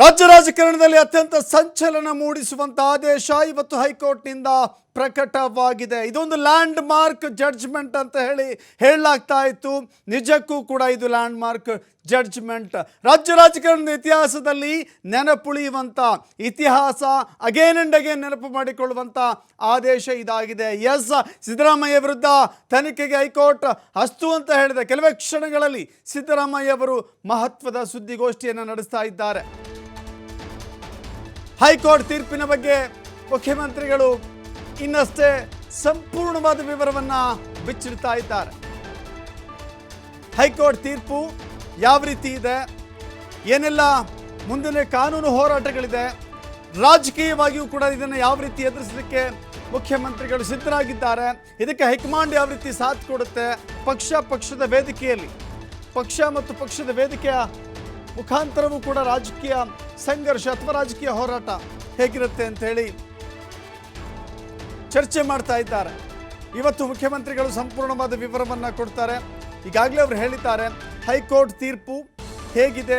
ರಾಜ್ಯ ರಾಜಕಾರಣದಲ್ಲಿ ಅತ್ಯಂತ ಸಂಚಲನ ಮೂಡಿಸುವಂತ ಆದೇಶ ಇವತ್ತು ಹೈಕೋರ್ಟ್ನಿಂದ ಪ್ರಕಟವಾಗಿದೆ. ಇದೊಂದು ಲ್ಯಾಂಡ್ ಮಾರ್ಕ್ ಜಡ್ಜ್ಮೆಂಟ್ ಅಂತ ಹೇಳಿ ಹೇಳಲಾಗ್ತಾ ಇತ್ತು. ನಿಜಕ್ಕೂ ಕೂಡ ಇದು ಲ್ಯಾಂಡ್ ಮಾರ್ಕ್ ಜಡ್ಜ್ಮೆಂಟ್. ರಾಜ್ಯ ರಾಜಕಾರಣದ ಇತಿಹಾಸದಲ್ಲಿ ನೆನಪುಳಿಯುವಂಥ ಇತಿಹಾಸ, ಅಗೇನ್ ಅಂಡ್ ಅಗೇನ್ ನೆನಪು ಮಾಡಿಕೊಳ್ಳುವಂಥ ಆದೇಶ ಇದಾಗಿದೆ. ಎಸ್ ಸಿದ್ದರಾಮಯ್ಯ ವಿರುದ್ಧ ತನಿಖೆಗೆ ಹೈಕೋರ್ಟ್ ಹಸ್ತು ಅಂತ ಹೇಳಿದೆ. ಕೆಲವೇ ಕ್ಷಣಗಳಲ್ಲಿ ಸಿದ್ದರಾಮಯ್ಯ ಅವರು ಮಹತ್ವದ ಸುದ್ದಿಗೋಷ್ಠಿಯನ್ನು ನಡೆಸ್ತಾ ಇದ್ದಾರೆ. ಹೈಕೋರ್ಟ್ ತೀರ್ಪಿನ ಬಗ್ಗೆ ಮುಖ್ಯಮಂತ್ರಿಗಳು ಇನ್ನಷ್ಟೇ ಸಂಪೂರ್ಣವಾದ ವಿವರವನ್ನ ಬಿಚ್ಚಿಡ್ತಾ ಇದ್ದಾರೆ. ಹೈಕೋರ್ಟ್ ತೀರ್ಪು ಯಾವ ರೀತಿ ಇದೆ? ಏನೆಲ್ಲ ಮುಂದಿನ ಕಾನೂನು ಹೋರಾಟಗಳಿದೆ? ರಾಜಕೀಯವಾಗಿಯೂ ಕೂಡ ಇದನ್ನು ಯಾವ ರೀತಿ ಎದುರಿಸಲಿಕ್ಕೆ ಮುಖ್ಯಮಂತ್ರಿಗಳು ಸಿದ್ಧರಾಗಿದ್ದಾರೆ? ಇದಕ್ಕೆ ಹೈಕಮಾಂಡ್ ಯಾವ ರೀತಿ ಸಾಥ್ ಕೊಡುತ್ತೆ? ಪಕ್ಷ ಪಕ್ಷದ ವೇದಿಕೆಯಲ್ಲಿ, ಪಕ್ಷ ಮತ್ತು ಪಕ್ಷದ ವೇದಿಕೆಯ ಮುಖಾಂತರವೂ ಕೂಡ ರಾಜಕೀಯ ಸಂಘರ್ಷ ಅಥವಾ ರಾಜಕೀಯ ಹೋರಾಟ ಹೇಗಿರುತ್ತೆ ಅಂತ ಹೇಳಿ ಚರ್ಚೆ ಮಾಡ್ತಾ ಇದ್ದಾರೆ. ಇವತ್ತು ಮುಖ್ಯಮಂತ್ರಿಗಳು ಸಂಪೂರ್ಣವಾದ ವಿವರವನ್ನು ಕೊಡ್ತಾರೆ. ಈಗಾಗಲೇ ಅವರು ಹೇಳಿದ್ದಾರೆ, ಹೈಕೋರ್ಟ್ ತೀರ್ಪು ಹೇಗಿದೆ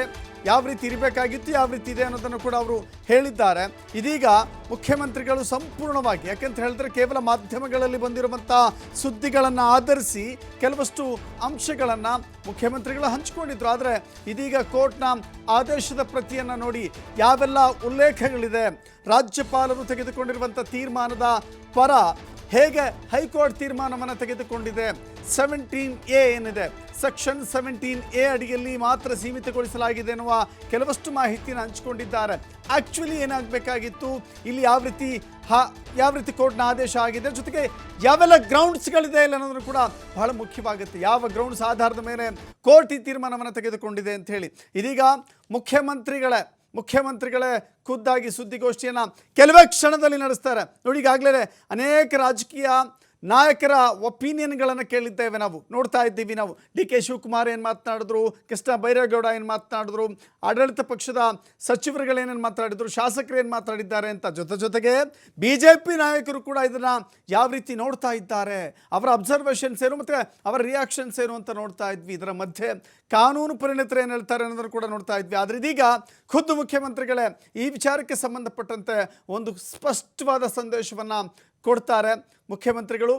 ಯಾವ ರೀತಿ ಇರಬೇಕಾಗಿತ್ತು, ಯಾವ ರೀತಿ ಇದೆ ಅನ್ನೋದನ್ನು ಕೂಡ ಅವರು ಹೇಳಿದ್ದಾರೆ. ಇದೀಗ ಮುಖ್ಯಮಂತ್ರಿಗಳು ಸಂಪೂರ್ಣವಾಗಿ, ಯಾಕೆಂತ ಹೇಳಿದ್ರೆ ಕೇವಲ ಮಾಧ್ಯಮಗಳಲ್ಲಿ ಬಂದಿರುವಂಥ ಸುದ್ದಿಗಳನ್ನು ಆಧರಿಸಿ ಕೆಲವಷ್ಟು ಅಂಶಗಳನ್ನು ಮುಖ್ಯಮಂತ್ರಿಗಳು ಹಂಚಿಕೊಂಡಿದ್ರು. ಆದರೆ ಇದೀಗ ಕೋರ್ಟ್ನ ಆದೇಶದ ಪ್ರತಿಯನ್ನು ನೋಡಿ ಯಾವೆಲ್ಲ ಉಲ್ಲೇಖಗಳಿದೆ, ರಾಜ್ಯಪಾಲರು ತೆಗೆದುಕೊಂಡಿರುವಂಥ ತೀರ್ಮಾನದ ಪರ ಹೇಗೆ ಹೈಕೋರ್ಟ್ ತೀರ್ಮಾನವನ್ನು ತೆಗೆದುಕೊಂಡಿದೆ? ಸೆವೆಂಟೀನ್ ಎ ಏನಿದೆ? ಸೆಕ್ಷನ್ ಸೆವೆಂಟೀನ್ ಎ ಅಡಿಯಲ್ಲಿ ಮಾತ್ರ ಸೀಮಿತಗೊಳಿಸಲಾಗಿದೆ ಎನ್ನುವ ಕೆಲವಷ್ಟು ಮಾಹಿತಿನ ಹಂಚಿಕೊಂಡಿದ್ದಾರೆ. ಆಕ್ಚುಲಿ ಏನಾಗಬೇಕಾಗಿತ್ತು? ಇಲ್ಲಿ ಯಾವ ರೀತಿ ಹಾ, ಯಾವ ರೀತಿ ಕೋರ್ಟ್ನ ಆದೇಶ ಆಗಿದೆ? ಜೊತೆಗೆ ಯಾವೆಲ್ಲ ಗ್ರೌಂಡ್ಸ್ಗಳಿದೆ ಇಲ್ಲ ಅನ್ನೋದನ್ನು ಕೂಡ ಬಹಳ ಮುಖ್ಯವಾಗುತ್ತೆ. ಯಾವ ಗ್ರೌಂಡ್ಸ್ ಆಧಾರದ ಮೇಲೆ ಕೋರ್ಟ್ ಈ ತೀರ್ಮಾನವನ್ನು ತೆಗೆದುಕೊಂಡಿದೆ ಅಂತ ಹೇಳಿ. ಇದೀಗ ಮುಖ್ಯಮಂತ್ರಿಗಳೇ ಮುಖ್ಯಮಂತ್ರಿಗಳೇ ಖುದ್ದಾಗಿ ಸುದ್ದಿಗೋಷ್ಠಿಯನ್ನು ಕೆಲವೇ ಕ್ಷಣದಲ್ಲಿ ನಡೆಸ್ತಾರೆ. ನೋಡಿ ಈಗಾಗಲೇ ಅನೇಕ ರಾಜಕೀಯ ನಾಯಕರ ಒಪಿನಿಯನ್ಗಳನ್ನು ಕೇಳಿದ್ದೇವೆ ನಾವು. ನೋಡ್ತಾ ಇದ್ದೀವಿ ನಾವು. ಡಿ ಕೆ ಶಿವಕುಮಾರ್ ಏನು ಮಾತನಾಡಿದ್ರು, ಕೃಷ್ಣ ಬೈರೇಗೌಡ ಏನು ಮಾತನಾಡಿದ್ರು, ಆಡಳಿತ ಪಕ್ಷದ ಸಚಿವರುಗಳೇನೇನು ಮಾತಾಡಿದ್ರು ಶಾಸಕರು ಏನು ಮಾತಾಡಿದ್ದಾರೆ ಅಂತ ಜೊತೆ ಜೊತೆಗೆ ಬಿ ಜೆ ಪಿ ನಾಯಕರು ಕೂಡ ಇದನ್ನು ಯಾವ ರೀತಿ ನೋಡ್ತಾ ಇದ್ದಾರೆ, ಅವರ ಅಬ್ಸರ್ವೇಷನ್ಸ್ ಏನು ಮತ್ತು ಅವರ ರಿಯಾಕ್ಷನ್ಸ್ ಏನು ಅಂತ ನೋಡ್ತಾ ಇದ್ವಿ. ಇದರ ಮಧ್ಯೆ ಕಾನೂನು ಪರಿಣಿತರು ಏನು ಹೇಳ್ತಾರೆ ಅನ್ನೋದನ್ನು ಕೂಡ ನೋಡ್ತಾ ಇದ್ವಿ. ಆದರೆ ಇದೀಗ ಖುದ್ದು ಮುಖ್ಯಮಂತ್ರಿಗಳೇ ಈ ವಿಚಾರಕ್ಕೆ ಸಂಬಂಧಪಟ್ಟಂತೆ ಒಂದು ಸ್ಪಷ್ಟವಾದ ಸಂದೇಶವನ್ನು ಕೊಡ್ತಾರೆ. ಮುಖ್ಯಮಂತ್ರಿಗಳು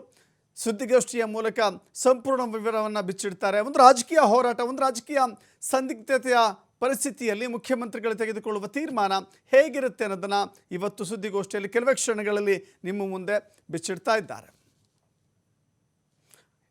ಸುದ್ದಿಗೋಷ್ಠಿಯ ಮೂಲಕ ಸಂಪೂರ್ಣ ವಿವರವನ್ನು ಬಿಚ್ಚಿಡ್ತಾರೆ. ಒಂದು ರಾಜಕೀಯ ಹೋರಾಟ, ಒಂದು ರಾಜಕೀಯ ಸಂದಿಗ್ಧತೆಯ ಪರಿಸ್ಥಿತಿಯಲ್ಲಿ ಮುಖ್ಯಮಂತ್ರಿಗಳು ತೆಗೆದುಕೊಳ್ಳುವ ತೀರ್ಮಾನ ಹೇಗಿರುತ್ತೆ ಅನ್ನೋದನ್ನು ಇವತ್ತು ಸುದ್ದಿಗೋಷ್ಠಿಯಲ್ಲಿ ಕೆಲವೇ ಕ್ಷಣಗಳಲ್ಲಿ ನಿಮ್ಮ ಮುಂದೆ ಬಿಚ್ಚಿಡ್ತಾ ಇದ್ದಾರೆ.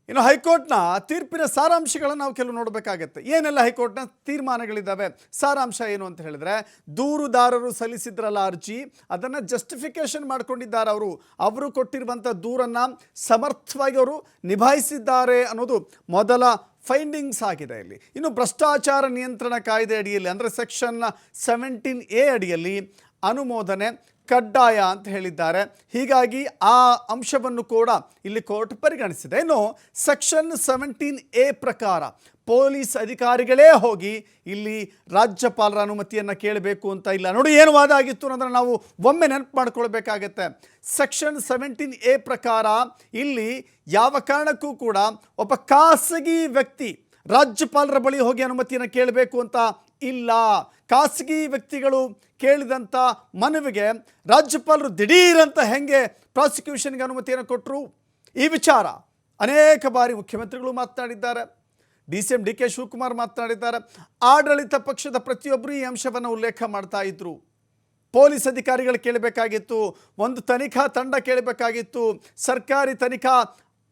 ಇನ್ನು ಹೈಕೋರ್ಟ್ನ ತೀರ್ಪಿನ ಸಾರಾಂಶಗಳನ್ನು ನಾವು ಕೆಲವು ನೋಡಬೇಕಾಗತ್ತೆ. ಏನೆಲ್ಲ ಹೈಕೋರ್ಟ್ನ ತೀರ್ಮಾನಗಳಿದ್ದಾವೆ? ಸಾರಾಂಶ ಏನು ಅಂತ ಹೇಳಿದ್ರೆ, ದೂರುದಾರರು ಸಲ್ಲಿಸಿದ್ರಲ್ಲ ಅರ್ಜಿ, ಅದನ್ನು ಜಸ್ಟಿಫಿಕೇಷನ್ ಮಾಡ್ಕೊಂಡಿದ್ದಾರೆ ಅವರು. ಅವರು ಕೊಟ್ಟಿರುವಂಥ ದೂರನ್ನು ಸಮರ್ಥವಾಗಿ ಅವರು ನಿಭಾಯಿಸಿದ್ದಾರೆ ಅನ್ನೋದು ಮೊದಲ ಫೈಂಡಿಂಗ್ಸ್ ಆಗಿದೆ ಇಲ್ಲಿ. ಇನ್ನು ಭ್ರಷ್ಟಾಚಾರ ನಿಯಂತ್ರಣ ಕಾಯ್ದೆ ಅಡಿಯಲ್ಲಿ, ಅಂದರೆ ಸೆಕ್ಷನ್ ಸೆವೆಂಟೀನ್ ಎ ಅಡಿಯಲ್ಲಿ ಅನುಮೋದನೆ ಕಡ್ಡಾಯ ಅಂತ ಹೇಳಿದ್ದಾರೆ. ಹೀಗಾಗಿ ಆ ಅಂಶವನ್ನು ಕೂಡ ಇಲ್ಲಿ ಕೋರ್ಟ್ ಪರಿಗಣಿಸಿದೆ. ಇನ್ನು ಸೆಕ್ಷನ್ ಸೆವೆಂಟೀನ್ ಎ ಪ್ರಕಾರ ಪೊಲೀಸ್ ಅಧಿಕಾರಿಗಳೇ ಹೋಗಿ ಇಲ್ಲಿ ರಾಜ್ಯಪಾಲರ ಅನುಮತಿಯನ್ನು ಕೇಳಬೇಕು ಅಂತ ಇಲ್ಲ. ನೋಡಿ, ಏನು ವಾದ ಆಗಿತ್ತು ಅನ್ನೋದನ್ನು ನಾವು ಒಮ್ಮೆ ನೆನಪು ಮಾಡ್ಕೊಳ್ಬೇಕಾಗತ್ತೆ. ಸೆಕ್ಷನ್ ಸೆವೆಂಟೀನ್ ಎ ಪ್ರಕಾರ ಇಲ್ಲಿ ಯಾವ ಕಾರಣಕ್ಕೂ ಕೂಡ ಒಬ್ಬ ಖಾಸಗಿ ವ್ಯಕ್ತಿ ರಾಜ್ಯಪಾಲರ ಬಳಿ ಹೋಗಿ ಅನುಮತಿಯನ್ನು ಕೇಳಬೇಕು ಅಂತ ಇಲ್ಲ. ಖಾಸಗಿ ವ್ಯಕ್ತಿಗಳು ಕೇಳಿದಂಥ ಮನವಿಗೆ ರಾಜ್ಯಪಾಲರು ದಿಢೀರಂತ ಹೆಂಗೆ ಪ್ರಾಸಿಕ್ಯೂಷನ್ಗೆ ಅನುಮತಿಯನ್ನು ಕೊಟ್ಟರು ಈ ವಿಚಾರ ಅನೇಕ ಬಾರಿ ಮುಖ್ಯಮಂತ್ರಿಗಳು ಮಾತನಾಡಿದ್ದಾರೆ. D C M D K Shivakumar ಮಾತನಾಡಿದ್ದಾರೆ. ಆಡಳಿತ ಪಕ್ಷದ ಪ್ರತಿಯೊಬ್ಬರು ಈ ಅಂಶವನ್ನು ಉಲ್ಲೇಖ ಮಾಡ್ತಾ ಇದ್ರು. ಪೊಲೀಸ್ ಅಧಿಕಾರಿಗಳು ಕೇಳಬೇಕಾಗಿತ್ತು, ಒಂದು ತನಿಖಾ ತಂಡ ಕೇಳಬೇಕಾಗಿತ್ತು, ಸರ್ಕಾರಿ ತನಿಖಾ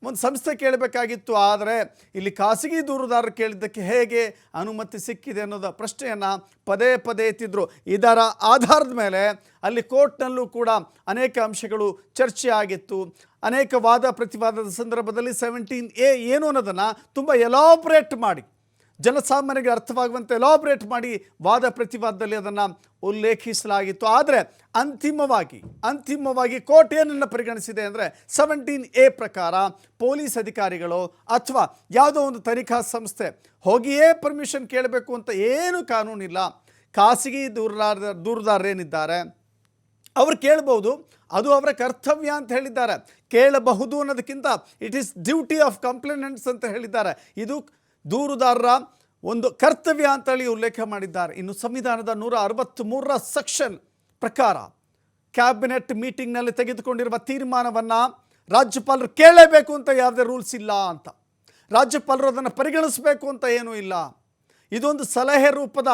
ಒಂದು ಸಂಸ್ಥೆ ಕೇಳಬೇಕಾಗಿತ್ತು, ಆದರೆ ಇಲ್ಲಿ ಖಾಸಗಿ ದೂರುದಾರರು ಕೇಳಿದ್ದಕ್ಕೆ ಹೇಗೆ ಅನುಮತಿ ಸಿಕ್ಕಿದೆ ಅನ್ನೋದ ಪ್ರಶ್ನೆಯನ್ನು ಪದೇ ಪದೇ ಎತ್ತಿದ್ರು. ಇದರ ಆಧಾರದ ಮೇಲೆ ಅಲ್ಲಿ ಕೋರ್ಟ್ನಲ್ಲೂ ಕೂಡ ಅನೇಕ ಅಂಶಗಳು ಚರ್ಚೆ ಆಗಿತ್ತು. ಅನೇಕ ವಾದ ಪ್ರತಿವಾದದ ಸಂದರ್ಭದಲ್ಲಿ ಸೆವೆಂಟೀನ್ ಎ ಏನು ಅನ್ನೋದನ್ನು ತುಂಬ ಎಲಾಬ್ರೇಟ್ ಮಾಡಿ. ಜನಸಾಮಾನ್ಯರಿಗೆ ಅರ್ಥವಾಗುವಂತೆ ಎಲಾಬ್ರೇಟ್ ಮಾಡಿ ವಾದ ಪ್ರತಿವಾದದಲ್ಲಿ ಅದನ್ನು ಉಲ್ಲೇಖಿಸಲಾಗಿತ್ತು. ಆದರೆ ಅಂತಿಮವಾಗಿ ಅಂತಿಮವಾಗಿ ಕೋರ್ಟ್ ಏನನ್ನು ಪರಿಗಣಿಸಿದೆ ಅಂದರೆ ಸೆವೆಂಟೀನ್ ಎ ಪ್ರಕಾರ ಪೊಲೀಸ್ ಅಧಿಕಾರಿಗಳು ಅಥವಾ ಯಾವುದೋ ಒಂದು ತನಿಖಾ ಸಂಸ್ಥೆ ಹೋಗಿಯೇ ಪರ್ಮಿಷನ್ ಕೇಳಬೇಕು ಅಂತ ಏನು ಕಾನೂನಿಲ್ಲ. ಖಾಸಗಿ ದೂರದಾರ ದೂರದಾರರೇನಿದ್ದಾರೆ ಅವರು ಕೇಳ್ಬೋದು, ಅದು ಅವರ ಕರ್ತವ್ಯ ಅಂತ ಹೇಳಿದ್ದಾರೆ. ಕೇಳಬಹುದು ಅನ್ನೋದಕ್ಕಿಂತ it is duty of complainants ಅಂತ ಹೇಳಿದ್ದಾರೆ. ಇದು ದೂರುದಾರರ ಒಂದು ಕರ್ತವ್ಯ ಅಂತೇಳಿ ಉಲ್ಲೇಖ ಮಾಡಿದ್ದಾರೆ. ಇನ್ನು ಸಂವಿಧಾನದ ನೂರ ಅರವತ್ತ್ಮೂರರ ಸೆಕ್ಷನ್ ಪ್ರಕಾರ ಕ್ಯಾಬಿನೆಟ್ ಮೀಟಿಂಗ್ನಲ್ಲಿ ತೆಗೆದುಕೊಂಡಿರುವ ತೀರ್ಮಾನವನ್ನು ರಾಜ್ಯಪಾಲರು ಕೇಳಲೇಬೇಕು ಅಂತ ಯಾವುದೇ ರೂಲ್ಸ್ ಇಲ್ಲ ಅಂತ. ರಾಜ್ಯಪಾಲರು ಅದನ್ನು ಪರಿಗಣಿಸಬೇಕು ಅಂತ ಏನೂ ಇಲ್ಲ. ಇದೊಂದು ಸಲಹೆ ರೂಪದ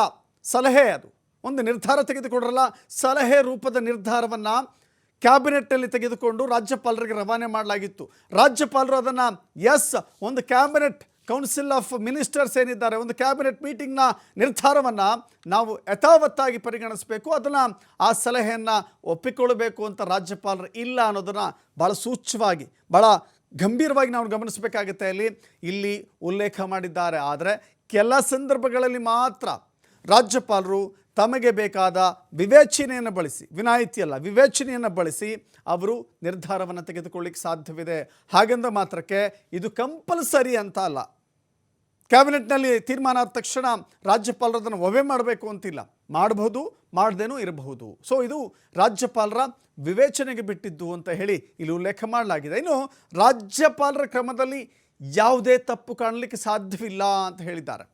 ಸಲಹೆ ಅದು. ಒಂದು ನಿರ್ಧಾರ ತೆಗೆದುಕೊಂಡ್ರಲ್ಲ, ಸಲಹೆ ರೂಪದ ನಿರ್ಧಾರವನ್ನು ಕ್ಯಾಬಿನೆಟ್ಟಲ್ಲಿ ತೆಗೆದುಕೊಂಡು ರಾಜ್ಯಪಾಲರಿಗೆ ರವಾನೆ ಮಾಡಲಾಗಿತ್ತು. ರಾಜ್ಯಪಾಲರು ಅದನ್ನು, ಎಸ್, ಒಂದು ಕ್ಯಾಬಿನೆಟ್ ಕೌನ್ಸಿಲ್ ಆಫ್ ಮಿನಿಸ್ಟರ್ಸ್ ಏನಿದ್ದಾರೆ, ಒಂದು ಕ್ಯಾಬಿನೆಟ್ ಮೀಟಿಂಗ್ನ ನಿರ್ಧಾರವನ್ನು ನಾವು ಯಥಾವತ್ತಾಗಿ ಪರಿಗಣಿಸಬೇಕು. ಅದನ್ನು ಆ ಸಲಹೆಯನ್ನು ಒಪ್ಪಿಕೊಳ್ಳಬೇಕು ಅಂತ ರಾಜ್ಯಪಾಲರು ಇಲ್ಲ ಅನ್ನೋದನ್ನು ಭಾಳ ಸೂಚ್ಯವಾಗಿ ಭಾಳ ಗಂಭೀರವಾಗಿ ನಾವು ಗಮನಿಸಬೇಕಾಗುತ್ತೆ ಇಲ್ಲಿ ಇಲ್ಲಿ ಉಲ್ಲೇಖ ಮಾಡಿದ್ದಾರೆ, ಆದರೆ ಕೆಲ ಸಂದರ್ಭಗಳಲ್ಲಿ ಮಾತ್ರ ರಾಜ್ಯಪಾಲರು ತಮಗೆ ಬೇಕಾದ ವಿವೇಚನೆಯನ್ನು ಬಳಸಿ, ವಿನಾಯಿತಿ ಅಲ್ಲ, ವಿವೇಚನೆಯನ್ನು ಬಳಸಿ ಅವರು ನಿರ್ಧಾರವನ್ನು ತೆಗೆದುಕೊಳ್ಳಿಕ್ಕೆ ಸಾಧ್ಯವಿದೆ. ಹಾಗೆಂದ ಮಾತ್ರಕ್ಕೆ ಇದು ಕಂಪಲ್ಸರಿ ಅಂತ ಅಲ್ಲ. ಕ್ಯಾಬಿನೆಟ್ನಲ್ಲಿ ತೀರ್ಮಾನ ಆದ ತಕ್ಷಣ ರಾಜ್ಯಪಾಲರು ಅದನ್ನು ಒವೆ ಮಾಡಬೇಕು ಅಂತಿಲ್ಲ. ಮಾಡಬಹುದು ಮಾಡದೇನೂ ಇರಬಹುದು. ಸೊ ಇದು ರಾಜ್ಯಪಾಲರ ವಿವೇಚನೆಗೆ ಬಿಟ್ಟಿದ್ದು ಅಂತ ಹೇಳಿ ಇಲ್ಲಿ ಉಲ್ಲೇಖ ಮಾಡಲಾಗಿದೆ. ಇನ್ನು ರಾಜ್ಯಪಾಲರ ಕ್ರಮದಲ್ಲಿ ಯಾವುದೇ ತಪ್ಪು ಕಾಣಲಿಕ್ಕೆ ಸಾಧ್ಯವಿಲ್ಲ ಅಂತ ಹೇಳಿದ್ದಾರೆ.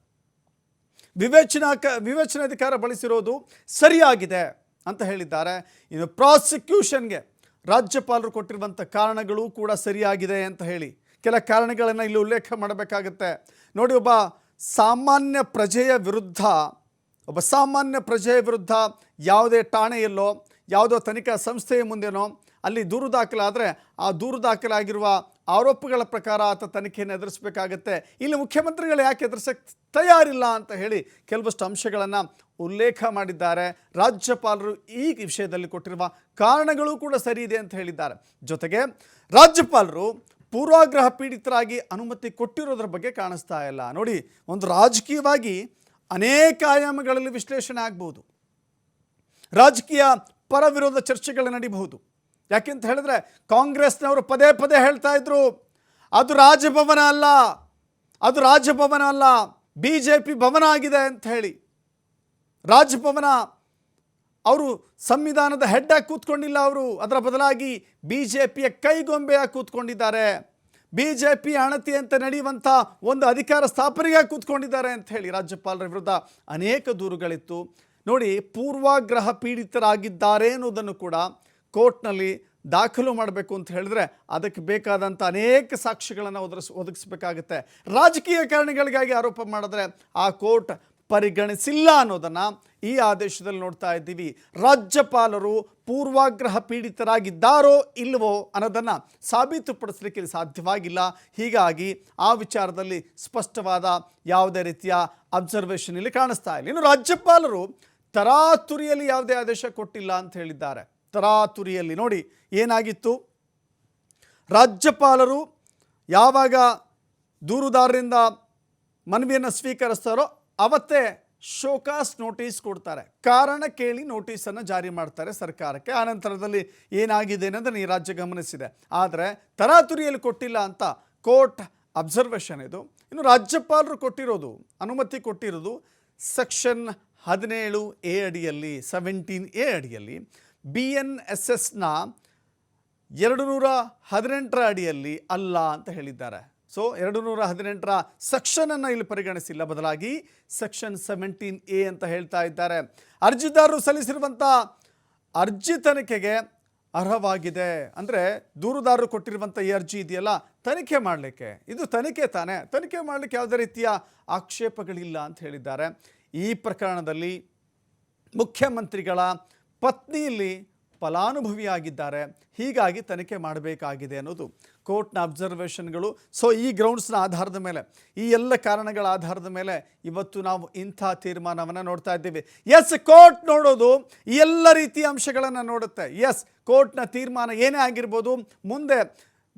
ವಿವೇಚನಾ ವಿವೇಚನಾಧಿಕಾರ ಬಳಸಿರೋದು ಸರಿಯಾಗಿದೆ ಅಂತ ಹೇಳಿದ್ದಾರೆ. ಇನ್ನು ಪ್ರಾಸಿಕ್ಯೂಷನ್ಗೆ ರಾಜ್ಯಪಾಲರು ಕೊಟ್ಟಿರುವಂಥ ಕಾರಣಗಳು ಕೂಡ ಸರಿಯಾಗಿದೆ ಅಂತ ಹೇಳಿ ಕೆಲ ಕಾರಣಗಳನ್ನು ಇಲ್ಲಿ ಉಲ್ಲೇಖ ಮಾಡಬೇಕಾಗತ್ತೆ. ನೋಡಿ ಒಬ್ಬ ಸಾಮಾನ್ಯ ಪ್ರಜೆಯ ವಿರುದ್ಧ, ಒಬ್ಬ ಸಾಮಾನ್ಯ ಪ್ರಜೆಯ ವಿರುದ್ಧ ಯಾವುದೇ ಠಾಣೆಯಲ್ಲೋ ಯಾವುದೋ ತನಿಖಾ ಸಂಸ್ಥೆಯ ಮುಂದೆನೋ, ಅಲ್ಲಿ ದೂರು ದಾಖಲಾದರೆ ಆ ದೂರು ದಾಖಲಾಗಿರುವ ಆರೋಪಗಳ ಪ್ರಕಾರ ಆತ ತನಿಖೆಯನ್ನು ಎದುರಿಸಬೇಕಾಗತ್ತೆ. ಇಲ್ಲಿ ಮುಖ್ಯಮಂತ್ರಿಗಳು ಯಾಕೆ ಎದುರಿಸಕ್ಕೆ ತಯಾರಿಲ್ಲ ಅಂತ ಹೇಳಿ ಕೆಲವಷ್ಟು ಅಂಶಗಳನ್ನು ಉಲ್ಲೇಖ ಮಾಡಿದ್ದಾರೆ. ರಾಜ್ಯಪಾಲರು ಈ ವಿಷಯದಲ್ಲಿ ಕೊಟ್ಟಿರುವ ಕಾರಣಗಳು ಕೂಡ ಸರಿ ಇದೆ ಅಂತ ಹೇಳಿದ್ದಾರೆ. ಜೊತೆಗೆ ರಾಜ್ಯಪಾಲರು ಪೂರ್ವಾಗ್ರಹ ಪೀಡಿತರಾಗಿ ಅನುಮತಿ ಕೊಟ್ಟಿರೋದ್ರ ಬಗ್ಗೆ ಕಾಣಿಸ್ತಾ ಇಲ್ಲ. ನೋಡಿ, ಒಂದು ರಾಜಕೀಯವಾಗಿ ಅನೇಕ ಆಯಾಮಗಳಲ್ಲಿ ವಿಶ್ಲೇಷಣೆ ಆಗ್ಬೋದು ರಾಜಕೀಯ ಪರ ವಿರೋಧ ಚರ್ಚೆಗಳು ನಡೀಬಹುದು. ಯಾಕೆಂತ ಹೇಳಿದ್ರೆ, ಕಾಂಗ್ರೆಸ್ನವರು ಪದೇ ಪದೇ ಹೇಳ್ತಾ ಇದ್ರು, ಅದು ರಾಜಭವನ ಅಲ್ಲ, ಅದು ರಾಜಭವನ ಅಲ್ಲ ಬಿ ಭವನ ಆಗಿದೆ ಅಂತ ಹೇಳಿ. ರಾಜಭವನ ಅವರು ಸಂವಿಧಾನದ ಹೆಡ್ಡಾಗಿ ಕೂತ್ಕೊಂಡಿಲ್ಲ ಅವರು. ಅದರ ಬದಲಾಗಿ ಬಿ ಜೆ ಪಿಯ ಕೈಗೊಂಬೆಯಾಗಿ ಕೂತ್ಕೊಂಡಿದ್ದಾರೆ. ಬಿ ಜೆ ಪಿ ಅಣತಿ ಅಂತ ನಡೆಯುವಂಥ ಒಂದು ಅಧಿಕಾರ ಸ್ಥಾಪನೆಗಾಗಿ ಕೂತ್ಕೊಂಡಿದ್ದಾರೆ ಅಂತ ಹೇಳಿ ರಾಜ್ಯಪಾಲರ ವಿರುದ್ಧ ಅನೇಕ ದೂರುಗಳಿತ್ತು. ನೋಡಿ, ಪೂರ್ವಾಗ್ರಹ ಪೀಡಿತರಾಗಿದ್ದಾರೆ ಅನ್ನೋದನ್ನು ಕೂಡ ಕೋರ್ಟ್ನಲ್ಲಿ ದಾಖಲು ಮಾಡಬೇಕು ಅಂತ ಹೇಳಿದ್ರೆ ಅದಕ್ಕೆ ಬೇಕಾದಂಥ ಅನೇಕ ಸಾಕ್ಷಿಗಳನ್ನು ಒದಗಿಸ್, ಒದಗಿಸ್ಬೇಕಾಗುತ್ತೆ. ರಾಜಕೀಯ ಕಾರಣಗಳಿಗಾಗಿ ಆರೋಪ ಮಾಡಿದ್ರೆ ಆ ಕೋರ್ಟ್ ಪರಿಗಣಿಸಿಲ್ಲ ಅನ್ನೋದನ್ನು ಈ ಆದೇಶದಲ್ಲಿ ನೋಡ್ತಾ ಇದ್ದೀವಿ. ರಾಜ್ಯಪಾಲರು ಪೂರ್ವಾಗ್ರಹ ಪೀಡಿತರಾಗಿದ್ದಾರೋ ಇಲ್ಲವೋ ಅನ್ನೋದನ್ನು ಸಾಬೀತುಪಡಿಸಲಿಕ್ಕೆ ಸಾಧ್ಯವಾಗಿಲ್ಲ. ಹೀಗಾಗಿ ಆ ವಿಚಾರದಲ್ಲಿ ಸ್ಪಷ್ಟವಾದ ಯಾವುದೇ ರೀತಿಯ ಅಬ್ಸರ್ವೇಷನ್ ಇಲ್ಲಿ ಕಾಣಿಸ್ತಾ ಇಲ್ಲ. ಇನ್ನು ರಾಜ್ಯಪಾಲರು ತರಾತುರಿಯಲ್ಲಿ ಯಾವುದೇ ಆದೇಶ ಕೊಟ್ಟಿಲ್ಲ ಅಂತ ಹೇಳಿದ್ದಾರೆ. ತರಾತುರಿಯಲ್ಲಿ ನೋಡಿ ಏನಾಗಿತ್ತು? ರಾಜ್ಯಪಾಲರು ಯಾವಾಗ ದೂರುದಾರರಿಂದ ಮನವಿಯನ್ನು ಸ್ವೀಕರಿಸ್ತಾರೋ ಅವತ್ತೇ ಶೋಕಾಸ್ ನೋಟಿಸ್ ಕೊಡ್ತಾರೆ. ಕಾರಣ ಕೇಳಿ ನೋಟಿಸನ್ನು ಜಾರಿ ಮಾಡ್ತಾರೆ ಸರ್ಕಾರಕ್ಕೆ. ಆನಂತರದಲ್ಲಿ ಏನಾಗಿದೆ ಅನ್ನೋದನ್ನು ಈ ರಾಜ್ಯ ಗಮನಿಸಿದೆ. ಆದರೆ ತರಾತುರಿಯಲ್ಲಿ ಕೊಟ್ಟಿಲ್ಲ ಅಂತ ಕೋರ್ಟ್ ಅಬ್ಸರ್ವೇಷನ್ ಇದು. ಇನ್ನು ರಾಜ್ಯಪಾಲರು ಕೊಟ್ಟಿರೋದು, ಅನುಮತಿ ಕೊಟ್ಟಿರೋದು ಸೆಕ್ಷನ್ ಹದಿನೇಳು ಎ ಅಡಿಯಲ್ಲಿ, ಸೆವೆಂಟೀನ್ ಎ ಅಡಿಯಲ್ಲಿ, ಬಿ ಎನ್ ಎಸ್ ಎಸ್ನ ಎರಡು ನೂರ ಹದಿನೆಂಟರ ಅಡಿಯಲ್ಲಿ ಅಲ್ಲ ಅಂತ ಹೇಳಿದ್ದಾರೆ. ಸೊ ಎರಡು ನೂರ ಹದಿನೆಂಟರ ಸೆಕ್ಷನನ್ನು ಇಲ್ಲಿ ಪರಿಗಣಿಸಿಲ್ಲ ಬದಲಾಗಿ ಸೆಕ್ಷನ್ ಸೆವೆಂಟೀನ್ ಎ ಅಂತ ಹೇಳ್ತಾ ಇದ್ದಾರೆ. ಅರ್ಜಿದಾರರು ಸಲ್ಲಿಸಿರುವಂಥ ಅರ್ಜಿ ತನಿಖೆಗೆ ಅರ್ಹವಾಗಿದೆ. ಅಂದರೆ ದೂರುದಾರರು ಕೊಟ್ಟಿರುವಂಥ ಈ ಅರ್ಜಿ ಇದೆಯಲ್ಲ, ತನಿಖೆ ಮಾಡಲಿಕ್ಕೆ. ಇದು ತನಿಖೆ ತಾನೇ. ತನಿಖೆ ಮಾಡಲಿಕ್ಕೆ ಯಾವುದೇ ರೀತಿಯ ಆಕ್ಷೇಪಗಳಿಲ್ಲ ಅಂತ ಹೇಳಿದ್ದಾರೆ. ಈ ಪ್ರಕರಣದಲ್ಲಿ ಮುಖ್ಯಮಂತ್ರಿಗಳ ಪತ್ನಿಯಲ್ಲಿ ಫಲಾನುಭವಿಯಾಗಿದ್ದಾರೆ. ಹೀಗಾಗಿ ತನಿಖೆ ಮಾಡಬೇಕಾಗಿದೆ ಅನ್ನೋದು ಕೋರ್ಟ್ನ ಅಬ್ಸರ್ವೇಷನ್ಗಳು. ಸೊ ಈ ಗ್ರೌಂಡ್ಸ್ನ ಆಧಾರದ ಮೇಲೆ, ಈ ಎಲ್ಲ ಕಾರಣಗಳ ಆಧಾರದ ಮೇಲೆ ಇವತ್ತು ನಾವು ಇಂಥ ತೀರ್ಮಾನವನ್ನು ನೋಡ್ತಾ ಇದ್ದೀವಿ. ಎಸ್ ಕೋರ್ಟ್ ನೋಡೋದು ಎಲ್ಲ ರೀತಿಯ ಅಂಶಗಳನ್ನು ನೋಡುತ್ತೆ. ಎಸ್ ಕೋರ್ಟ್ನ ತೀರ್ಮಾನ ಏನೇ ಆಗಿರ್ಬೋದು, ಮುಂದೆ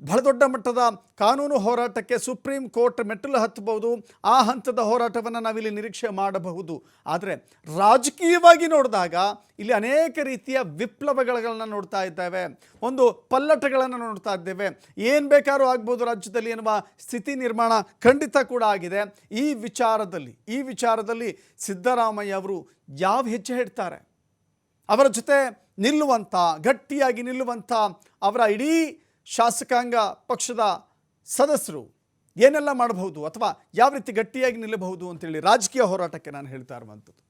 ಬಹಳ ದೊಡ್ಡ ಮಟ್ಟದ ಕಾನೂನು ಹೋರಾಟಕ್ಕೆ ಸುಪ್ರೀಂ ಕೋರ್ಟ್ ಮೆಟ್ಟಲು ಹತ್ತಬಹುದು. ಆ ಹಂತದ ಹೋರಾಟವನ್ನು ನಾವಿಲ್ಲಿ ನಿರೀಕ್ಷೆ ಮಾಡಬಹುದು. ಆದರೆ ರಾಜಕೀಯವಾಗಿ ನೋಡಿದಾಗ ಇಲ್ಲಿ ಅನೇಕ ರೀತಿಯ ವಿಪ್ಲವಗಳನ್ನು ನೋಡ್ತಾ ಇದ್ದೇವೆ. ಒಂದು ಪಲ್ಲಟಗಳನ್ನು ನೋಡ್ತಾ ಇದ್ದೇವೆ. ಏನು ಬೇಕಾದ್ರೂ ಆಗ್ಬೋದು ರಾಜ್ಯದಲ್ಲಿ ಎನ್ನುವ ಸ್ಥಿತಿ ನಿರ್ಮಾಣ ಖಂಡಿತ ಕೂಡ ಆಗಿದೆ. ಈ ವಿಚಾರದಲ್ಲಿ ಈ ವಿಚಾರದಲ್ಲಿ ಸಿದ್ದರಾಮಯ್ಯ ಅವರು ಯಾವ ಹೆಜ್ಜೆ ಇಡ್ತಾರೆ ಅವರ ಜೊತೆ ನಿಲ್ಲುವಂಥ ಗಟ್ಟಿಯಾಗಿ ನಿಲ್ಲುವಂಥ ಅವರ ಇಡೀ ಶಾಸಕಾಂಗ ಪಕ್ಷದ ಸದಸ್ಯರು ಏನೆಲ್ಲ ಮಾಡಬಹುದು ಅಥವಾ ಯಾವ ರೀತಿ ಗಟ್ಟಿಯಾಗಿ ನಿಲ್ಲಬಹುದು ಅಂತೇಳಿ ರಾಜಕೀಯ ಹೋರಾಟಕ್ಕೆ ನಾನು ಹೇಳ್ತಾ ಇರುವಂಥದ್ದು.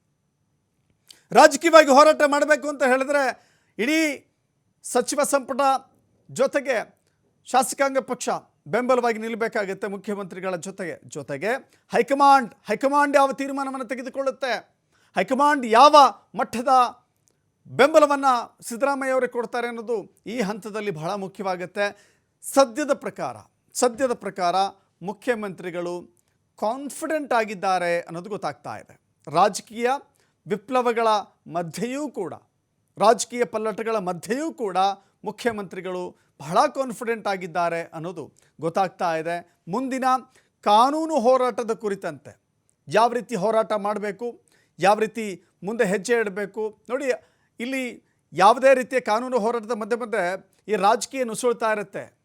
ರಾಜಕೀಯವಾಗಿ ಹೋರಾಟ ಮಾಡಬೇಕು ಅಂತ ಹೇಳಿದ್ರೆ ಇಡೀ ಸಚಿವ ಸಂಪುಟ ಜೊತೆಗೆ ಶಾಸಕಾಂಗ ಪಕ್ಷ ಬೆಂಬಲವಾಗಿ ನಿಲ್ಲಬೇಕಾಗುತ್ತೆ ಮುಖ್ಯಮಂತ್ರಿಗಳ ಜೊತೆಗೆ. ಜೊತೆಗೆ ಹೈಕಮಾಂಡ್ ಹೈಕಮಾಂಡ್ ಯಾವ ತೀರ್ಮಾನವನ್ನು ತೆಗೆದುಕೊಳ್ಳುತ್ತೆ? ಹೈಕಮಾಂಡ್ ಯಾವ ಮಟ್ಟದ ಬೆಂಬಲವನ್ನು ಸಿದ್ದರಾಮಯ್ಯ ಅವರಿಗೆ ಕೊಡ್ತಾರೆ ಅನ್ನೋದು ಈ ಹಂತದಲ್ಲಿ ಬಹಳ ಮುಖ್ಯವಾಗುತ್ತೆ. ಸದ್ಯದ ಪ್ರಕಾರ ಸದ್ಯದ ಪ್ರಕಾರ ಮುಖ್ಯಮಂತ್ರಿಗಳು ಕಾನ್ಫಿಡೆಂಟ್ ಆಗಿದ್ದಾರೆ ಅನ್ನೋದು ಗೊತ್ತಾಗ್ತಾ ಇದೆ. ರಾಜಕೀಯ ವಿಪ್ಲವಗಳ ಮಧ್ಯೆಯೂ ಕೂಡ, ರಾಜಕೀಯ ಪಲ್ಲಟಗಳ ಮಧ್ಯೆಯೂ ಕೂಡ ಮುಖ್ಯಮಂತ್ರಿಗಳು ಬಹಳ ಕಾನ್ಫಿಡೆಂಟ್ ಆಗಿದ್ದಾರೆ ಅನ್ನೋದು ಗೊತ್ತಾಗ್ತಾ ಇದೆ. ಮುಂದಿನ ಕಾನೂನು ಹೋರಾಟದ ಕುರಿತಂತೆ ಯಾವ ರೀತಿ ಹೋರಾಟ ಮಾಡಬೇಕು, ಯಾವ ರೀತಿ ಮುಂದೆ ಹೆಜ್ಜೆ ಇಡಬೇಕು, ನೋಡಿ ಇಲ್ಲಿ ಯಾವುದೇ ರೀತಿಯ ಕಾನೂನು ಹೋರಾಟದ ಮಧ್ಯೆ ಮಧ್ಯೆ ಈ ರಾಜಕೀಯ ನುಸುಳ್ತಾ ಇರುತ್ತೆ.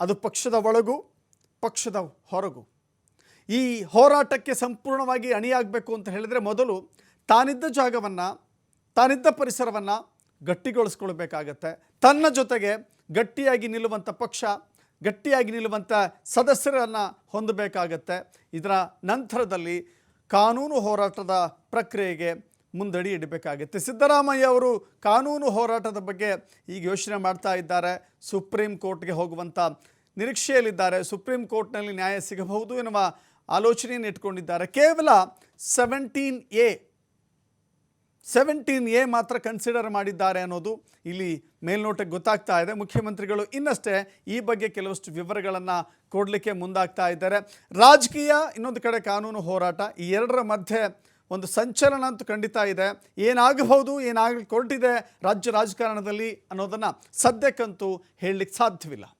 ಅದು ಪಕ್ಷದ ಒಳಗೂ, ಪಕ್ಷದ ಹೊರಗೂ. ಈ ಹೋರಾಟಕ್ಕೆ ಸಂಪೂರ್ಣವಾಗಿ ಅಣಿಯಾಗಬೇಕು ಅಂತ ಹೇಳಿದರೆ ಮೊದಲು ತಾನಿದ್ದ ಜಾಗವನ್ನು, ತಾನಿದ್ದ ಪರಿಸರವನ್ನು ಗಟ್ಟಿಗೊಳಿಸ್ಕೊಳ್ಬೇಕಾಗತ್ತೆ. ತನ್ನ ಜೊತೆಗೆ ಗಟ್ಟಿಯಾಗಿ ನಿಲ್ಲುವಂಥ ಪಕ್ಷ, ಗಟ್ಟಿಯಾಗಿ ನಿಲ್ಲುವಂಥ ಸದಸ್ಯರನ್ನು ಹೊಂದಬೇಕಾಗತ್ತೆ. ಇದರ ನಂತರದಲ್ಲಿ ಕಾನೂನು ಹೋರಾಟದ ಪ್ರಕ್ರಿಯೆಗೆ ಮುಂದಡಿ ಇಡಬೇಕಾಗುತ್ತೆ ಸಿದ್ದರಾಮಯ್ಯ ಅವರು ಕಾನೂನು ಹೋರಾಟದ ಬಗ್ಗೆ ಈಗ ಯೋಚನೆ ಮಾಡ್ತಾ ಇದ್ದಾರೆ. ಸುಪ್ರೀಂ ಕೋರ್ಟ್ಗೆ ಹೋಗುವಂಥ ನಿರೀಕ್ಷೆಯಲ್ಲಿದ್ದಾರೆ. ಸುಪ್ರೀಂ ಕೋರ್ಟ್ನಲ್ಲಿ ನ್ಯಾಯ ಸಿಗಬಹುದು ಎನ್ನುವ ಆಲೋಚನೆಯನ್ನು ಇಟ್ಕೊಂಡಿದ್ದಾರೆ. ಕೇವಲ ಸೆವೆಂಟೀನ್ ಎ ಸೆವೆಂಟೀನ್ ಎ ಮಾತ್ರ ಕನ್ಸಿಡರ್ ಮಾಡಿದ್ದಾರೆ ಅನ್ನೋದು ಇಲ್ಲಿ ಮೇಲ್ನೋಟಕ್ಕೆ ಗೊತ್ತಾಗ್ತಾ ಇದೆ. ಮುಖ್ಯಮಂತ್ರಿಗಳು ಇನ್ನಷ್ಟೇ ಈ ಬಗ್ಗೆ ಕೆಲವಷ್ಟು ವಿವರಗಳನ್ನು ಕೊಡಲಿಕ್ಕೆ ಮುಂದಾಗ್ತಾ ಇದ್ದಾರೆ. ರಾಜಕೀಯ ಇನ್ನೊಂದು ಕಡೆ ಕಾನೂನು ಹೋರಾಟ. ಈ ಎರಡರ ಮಧ್ಯೆ ಒಂದು ಸಂಚಲನ ಅಂತೂ ಖಂಡಿತ ಇದೆ. ಏನಾಗಬಹುದು ಏನಾಗಲಿ ಕೊರಟಿದೆ ರಾಜ್ಯ ರಾಜಕಾರಣದಲ್ಲಿ ಅನ್ನೋದನ್ನು ಸದ್ಯಕ್ಕಂತೂ ಹೇಳಲಿಕ್ಕೆ ಸಾಧ್ಯವಿಲ್ಲ.